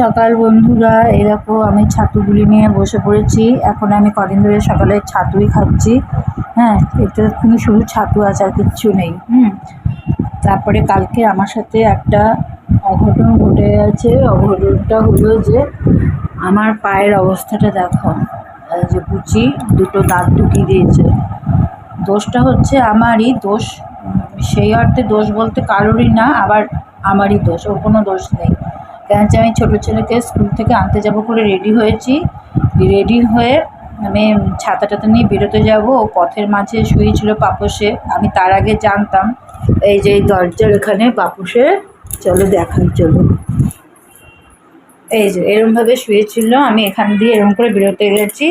সকাল বন্ধুরা এরকম আমি ছাতুগুলি নিয়ে বসে পড়েছি। এখন আমি কদিন ধরে সকালে ছাতুই খাচ্ছি। হ্যাঁ এতে কিন্তু শুধু ছাতু আছে, আর কিচ্ছু নেই। হুম, তারপরে কালকে আমার সাথে একটা অঘটন ঘটে গেছে। অঘটনটা হলো যে আমার পায়ের অবস্থাটা দেখো যে বুচি দুটো দাঁত ঢুকিয়ে দিয়েছে। দোষটা হচ্ছে আমারই দোষ। সেই অর্থে দোষ বলতে কারোরই না, আবার আমারই দোষ, ওর কোনো দোষ নেই। হচ্ছে আমি ছোটো ছেলেকে স্কুল থেকে আনতে যাব করে রেডি হয়েছি। রেডি হয়ে আমি ছাতা টাতা নিয়ে বেরোতে যাব। ও পথের মাঝে শুয়েছিল পাপোশে। আমি তার আগে জানতাম, এই যে দরজার এখানে পাপোশে, চলো দেখার চলো এই যে এরমভাবে শুয়েছিল। আমি এখান দিয়ে এরম করে বেরোতে গেছি।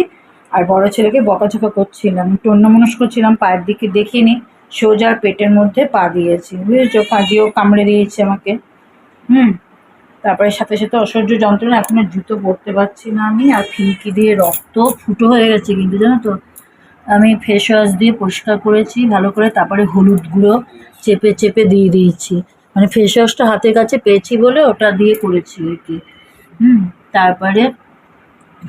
আর বড় ছেলেকে বকাঝকা করছিলাম। একটু অন্যমনস্ক ছিলাম, পায়ের দিকে দেখিনি। সোজা পেটের মধ্যে পা দিয়েছি। বুঝেছ? কাজিও কামড়ে দিয়েছে আমাকে। হুম। তারপরে সাথে সাথে অসহ্য যন্ত্রণা, এখনও জুতো পরতে পারছি না আমি, আর ফিনকি দিয়ে রক্ত ফুটো হয়ে গেছে কিন্তু জানো তো? আমি ফেস ওয়াশ দিয়ে পরিষ্কার করেছি, ভালো করে তারপরে হলুদ গুঁড়ো চেপে চেপে দিয়ে দিয়েছি। মানে ফেস ওয়াশটা হাতের কাছে পেয়েছি বলে ওটা দিয়ে করেছি আর কি। হুম, তারপরে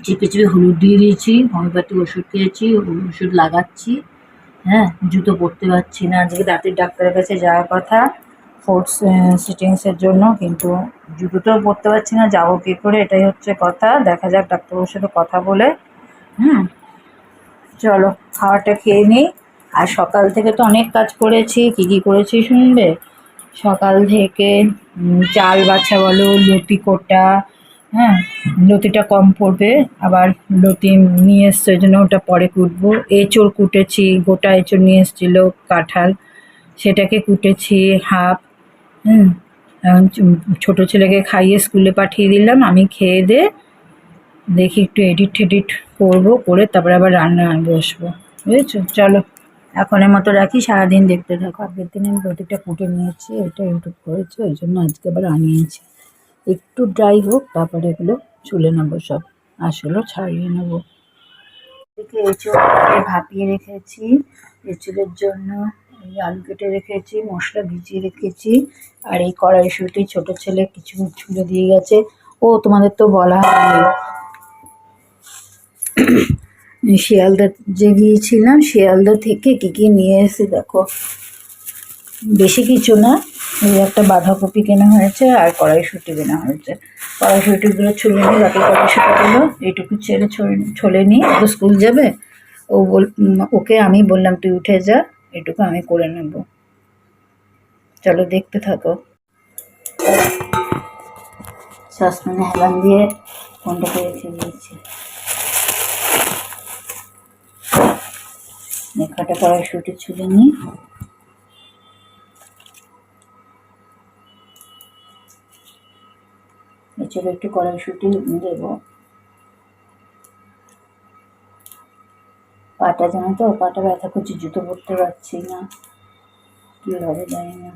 চেপে চেপে হলুদ দিয়ে দিয়েছি হোমিওপ্যাথিক ওষুধ খেয়েছি, ওষুধ লাগাচ্ছি। হ্যাঁ জুতো পরতে পারছি না, আজকে দাঁতের ডাক্তারের কাছে যাওয়ার কথা। ফোর্থ সিটিংসের জন্য, কিন্তু জুতোটাও পরতে পারছি না, যাব কী করে, এটাই হচ্ছে কথা। দেখা যাক ডাক্তারবাবুর সাথে কথা বলে, হুম? চলো, খাওয়াটা খেয়ে নিই। আর সকাল থেকে তো অনেক কাজ করেছি, কী কী করেছি শুনবে? সকাল থেকে চাল বাছা বলো, লতি কোটা হ্যাঁ? লতিটা কম পড়বে, আবার লতি নিয়ে এসছে ওই জন্য ওটা পরে কুটবো। এঁচড় কুটেছি, গোটা এঁচড় নিয়ে এসেছিল কাঁঠাল, সেটাকে কুটেছি, হাফ হুম। ছোটো ছেলেকে খাইয়ে স্কুলে পাঠিয়ে দিলাম, আমি খেয়ে দে, দেখি একটু এডিট টেডিট করব, করে তারপরে আবার রান্না বসবো, বুঝেছ? চলো, এখনের মতো রাখি, সারাদিন দেখতে থাকো। আগের দিন আমি রুটিটা কুটে নিয়েছি, এটা ইউটিউব করেছি, ওই জন্য আজকে আবার আনিয়েছি। একটু ড্রাই হোক, তারপরে এগুলো চুলে নেব সব, আসলেও ছাড়িয়ে নেব। এদিকে এঁচড়কে ভাপিয়ে রেখেছি এঁচড়ের জন্য। আলু কেটে রেখেছি, মশলা ভিজিয়ে রেখেছি, আর এই কড়াইশুঁটি ছোট ছেলে কিছু ছুলে দিয়ে গেছে। ও, তোমাদের তো বলা হয়নি। শিয়ালদা যে গিয়েছিলাম, শিয়ালদা থেকে কী কী নিয়ে এসে দেখো। বেশি কিছু না, এই একটা বাঁধাকপি কেনা হয়েছে আর কড়াইশুঁটি কেনা হয়েছে। কড়াইশুঁটিগুলো ছুলে নিই বাকি কড়াইশুঁটিগুলো এইটুকু ছেলে ছলে নিই ও তো স্কুল যাবে? ও বল ওকে আমি বললাম, তুই উঠে যা। এটুকু আমি করে নেব। চলো দেখতে থাকো। সসপ্যানে হেলান দিয়ে ফোনটাকে রেখে দিয়েছি। লেখাটা কড়াইশুঁটি ছুলে নিই এছাড়া একটু কড়াইশুঁটি দেবো। পাটা জানো তো? পাটা ব্যথা করছে, জুতো পরতে পারছি না। কী হবে জানি না।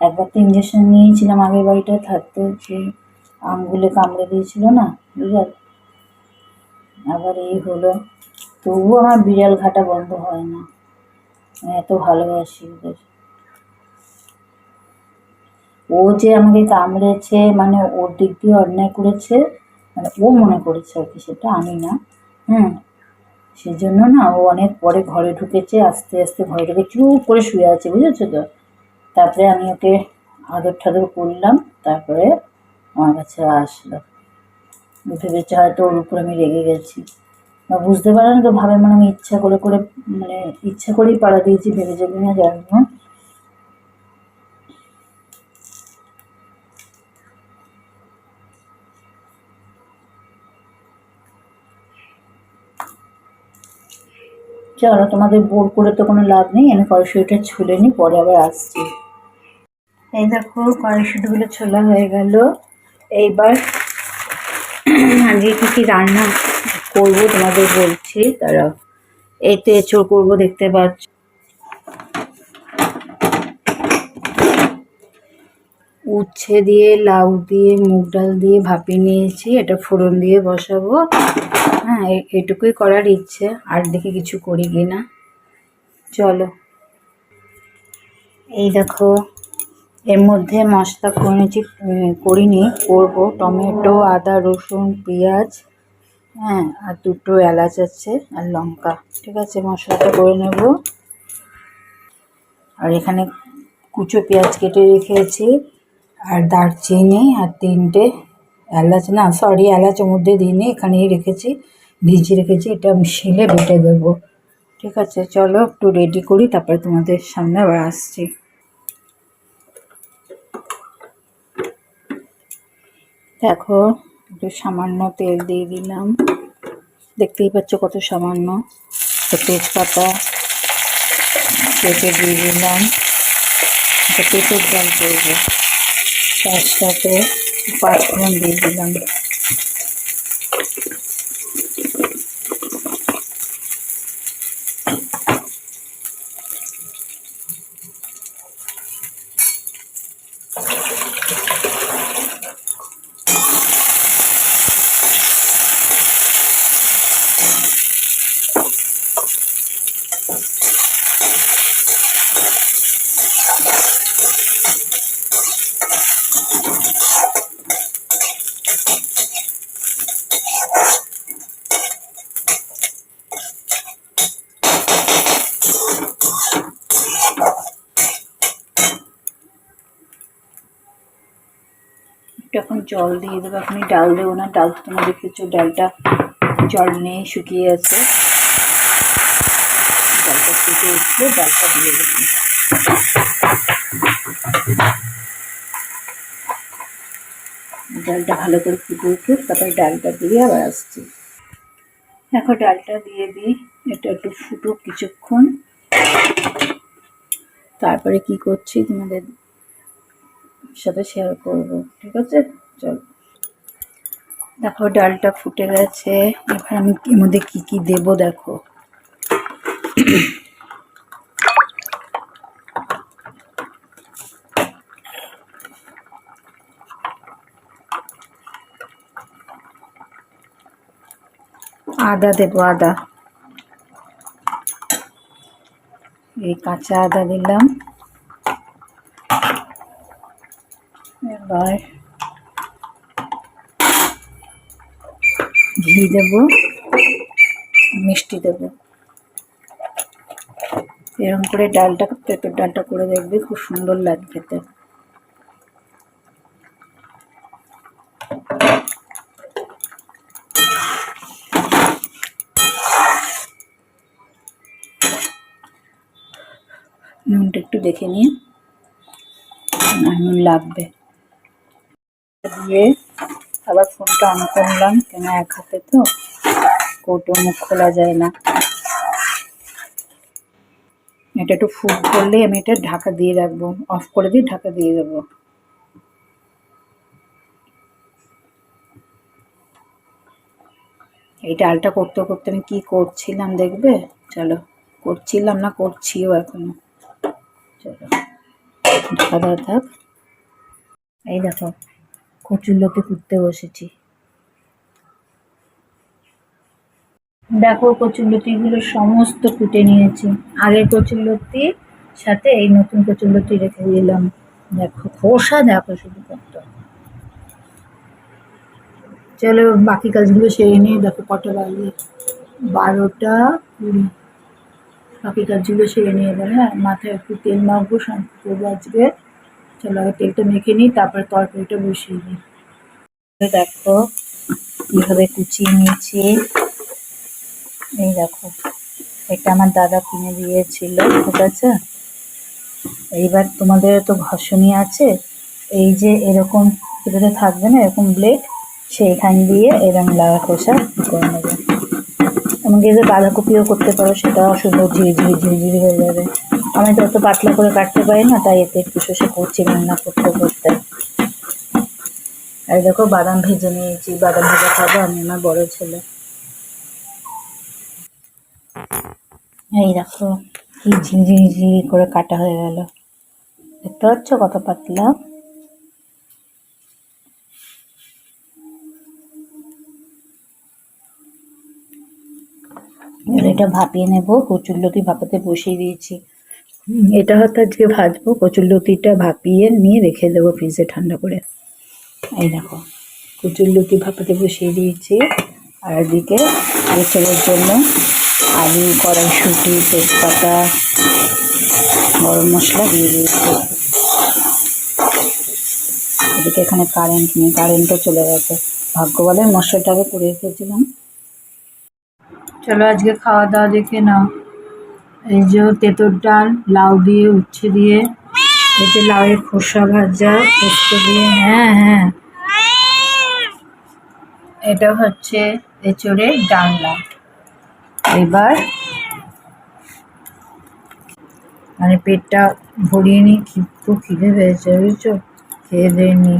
একবার তো ইঞ্জেকশন নিয়েছিলাম আগের বাড়িটা থাকতে যে আঙুলে কামড়ে দিয়েছিল না, বুঝলে? আবার এই হলো। তবুও আমার বিড়াল ঘাটা বন্ধ হয় না। এত ভালোবাসি ওদের। ও যে আমাকে কামড়েছে মানে ওর দিক দিয়ে অন্যায় করেছে মানে ও মনে করেছে আর কি সেটা আমি না। হুম? সেজন্য না ও অনেক পরে ঘরে ঢুকেছে, আস্তে আস্তে ঘরে ঢুকে চুপ করে শুয়ে আছে, বুঝেছ তো? তারপরে আমি ওকে আদর ঠাদর করলাম, তারপরে আমার কাছে আসলো। ভেবেছে হয়তো ওর উপরে আমি রেগে গেছি। বা বুঝতে পারেন তো ভাবে মানে আমি ইচ্ছা করে করে মানে ইচ্ছা করেই পাড়া দিয়েছি ভেবে যাবি না জানি না। চলো তোমাদের বোর করে তো কোনো লাভ নেই আমি কড়াইশুটিটা ছুলে নিই পরে আবার আসছি। এই দেখো, কড়াইশুটিগুলো ছোলা হয়ে গেল। এইবার আজকে কী কী রান্না করব তোমাদের বলছি, তারা এতে এঁচড় করব দেখতে পাচ্ছ। উচ্ছে দিয়ে, লাউ দিয়ে, মুগ ডাল দিয়ে ভাপিয়ে নিয়েছি, এটা ফোড়ন দিয়ে বসাবো। হ্যাঁ এটুকুই করার ইচ্ছে, আর দেখি কিছু করি কি না। চলো। এই দেখো, এর মধ্যে মশলা করেছি করিনি, করব। টমেটো, আদা, রসুন, পেঁয়াজ হ্যাঁ আর দুটো এলাচ আছে, আর লঙ্কা। ঠিক আছে, মশলাটা করে নেব। আর এখানে কুচো পেঁয়াজ কেটে রেখেছি, আর দারচিনি, আর তিনটে এলাচ, না সরি এলাচের মধ্যে দিইনি, এখানেই রেখেছি। ভিজিয়ে রেখেছি, এটা আমি শিলে বেটে দেবো। ঠিক আছে, চলো একটু রেডি করি, তারপরে তোমাদের সামনে আবার আসছি। দেখো, একটু সামান্য তেল দিয়ে দিলাম। দেখতেই পাচ্ছ কত সামান্য। তেজপাতা কেটে দিয়ে দিলাম। পেঁপের জল করব। তার সাথে পাঁচফোড়ন দিয়ে দিলাম। একটু এখন জল দিয়ে দেবো। এখনই ডাল দেবো না, ডাল তো তোমরা দেখেছ ডালটা জল নেই শুকিয়ে আছে। ডালটা ফুটে উঠলে ডালটা দিয়ে দেবো। ডালটা ভালো করে ফুটে উঠুক, তারপরে ডালটা দিয়ে আবার আসছি। এখন ডালটা দিয়ে দিই, এটা একটু ফুটুক কিছুক্ষণ। তারপরে কি করছি তোমাদের সাথে শেয়ার করব, ঠিক আছে? চল। দেখো, ডালটা ফুটে গেছে। এবার আমি এর মধ্যে কী কী দেবো দেখো। আদা দেবো, আদা। এই কাঁচা আদা দিলাম। এবার ঘি দেব, মিষ্টি দেব। এরকম করে ডালটা, পেঁপের ডালটা করে দেখবে, খুব সুন্দর লাগবে খেতে। নুনটা একটু দেখে নিয়ে, নুন লাগবে। দিয়ে আবার ফোনটা অন করলাম, কেন এক হাতে তো? কৌটো মুখ খোলা যায় না। এটা একটু ফুট করলে আমি এটা ঢাকা দিয়ে রাখব, অফ করে দিয়ে ঢাকা দিয়ে দেবো। এই ডালটা করতে করতে আমি কি করছিলাম দেখবে? চলো, করছিলাম না, করছিও এখনও। চলো, ঢাকা দেওয়া থাক। এই দেখো কচুরলতি কুটতে বসেছি। দেখো কচুরলতিগুলো সমস্ত কুটে নিয়েছি। আগের কচুরলতি সাথে এই নতুন কচুরলতি রেখে দিলাম। দেখো খোসা, দেখো শুধু কত। চলো বাকি কাজগুলো সেরে নিয়ে দেখো কটা বাজে। বারোটা কুড়ি। বাকি কাজগুলো সেরে নিয়ে এবার হ্যাঁ? মাথায় একটু তেল মাখবো, শ্যাম্পু করব আজকে। চলো আগে তেলটা মেখে নিই, তারপরে তরকারিটা বসিয়ে দিই। দেখো কীভাবে কুচিয়ে নিয়েছি। এই দেখো, এটা আমার দাদা কিনে দিয়েছিল, ঠিক আছে? এইবার তোমাদের তো ঘষণি আছে, এই যে এরকম ভিতরে থাকবে না, এরকম ব্লেড সেইখান দিয়ে এরকম লাগা খোসা করে নেবে। এমনকি যে বাঁধাকপিও করতে পারো, সেটাও সুন্দর ঝিরিঝিরি ঝিরিঝিরি হয়ে যাবে। আমি তো অত পাতলা করে কাটতে পারি না, তাই এতে একটু শসে করছি, রান্না করতে করতে। আর দেখো বাদাম ভেজে নিয়েছি, বাদাম ভেজা খাব, আমি আমার বড় ছেলে। এই দেখো, কি ঝিরিঝিরি ঝিরি করে কাটা হয়ে গেল। দেখতে পাচ্ছ কত পাতলা? এটা ভাপিয়ে নেব, কচুরলতি ভাপাতে বসিয়ে দিয়েছি। এটা হয়তো আজকে ভাজবো, কচুর লতিটা ভাপিয়ে নিয়ে রেখে দেবো ফ্রিজে ঠান্ডা করে। এই দেখো, কচুর লতি ভাপাতে বসিয়ে দিয়েছি। আর এদিকে এসবের জন্য আলু, কড়াইশুঁটি, তেজপাতা, গরম মশলা দিয়ে দিয়েছি। এদিকে এখানে কারেন্ট নেই কারেন্টও চলে গেছে। ভাগ্য বলে মশলাটাকে করে রেখেছিলাম চলো আজকে খাওয়া দাওয়া দেখে নাও। এই যে তেঁতোর ডাল, লাউ দিয়ে উচ্ছে দিয়ে, এই যে লাউয়ের খোসা ভাজা পোস্ত দিয়ে হ্যাঁ হ্যাঁ। এটা হচ্ছে এঁচড়ের ডালনা। এবার মানে পেটটা ভরিয়ে নি খুব খিদে পেয়েছে, বুঝছ? খেয়ে দিয়ে নি